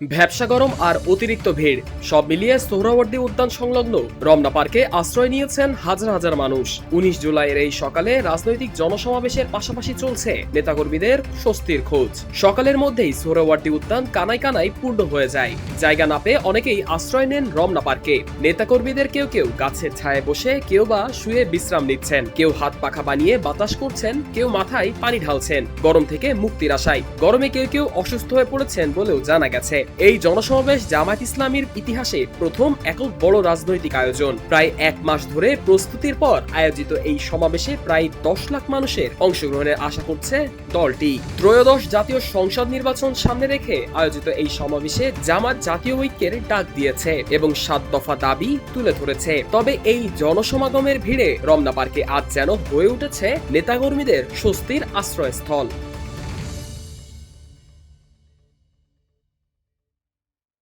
ভ্যাবসা গরম আর অতিরিক্ত ভিড়। সব মিলিয়ে সোহরাওয়ার্দী উদ্যান সংলগ্ন রমনা পার্কে আশ্রয় নিয়েছেন হাজার হাজার মানুষ। উনিশ জুলাইয়ের এই সকালে রাজনৈতিক জনসমাবেশের পাশাপাশি চলছে নেতাকর্মীদের স্বস্তির খোঁজ। সকালের মধ্যেই সোহরাওয়ার্দী উদ্যান কানায় কানায় পূর্ণ হয়ে যায়। জায়গা না পেয়ে অনেকেই আশ্রয় নেন রমনা পার্কে। নেতাকর্মীদের কেউ কেউ গাছের ছায়ায় বসে কেউ বা শুয়ে বিশ্রাম নিচ্ছেন। কেউ হাত পাখা বানিয়ে বাতাস করছেন, কেউ মাথায় পানি ঢালছেন। গরম থেকে মুক্তির আশায় গরমে কেউ কেউ অসুস্থ হয়ে পড়েছেন বলেও জানা গেছে। এই জনসমাবেশ জামায়াত ইসলামীর ইতিহাসে প্রথম একক বড় রাজনৈতিক আয়োজন। প্রায় এক মাস ধরে প্রস্তুতির পর আয়োজিত এই সমাবেশে প্রায় দশ লাখ মানুষের অংশগ্রহণের আশা করছে দলটি। ত্রয়োদশ জাতীয় সংসদ নির্বাচন সামনে রেখে আয়োজিত এই সমাবেশে জামাত জাতীয় ঐক্যের ডাক দিয়েছে এবং সাত দফা দাবি তুলে ধরেছে। তবে এই জনসমাগমের ভিড়ে রমনা পার্কে আজ যেন হয়ে উঠেছে নেতাকর্মীদের স্বস্তির আশ্রয়স্থল।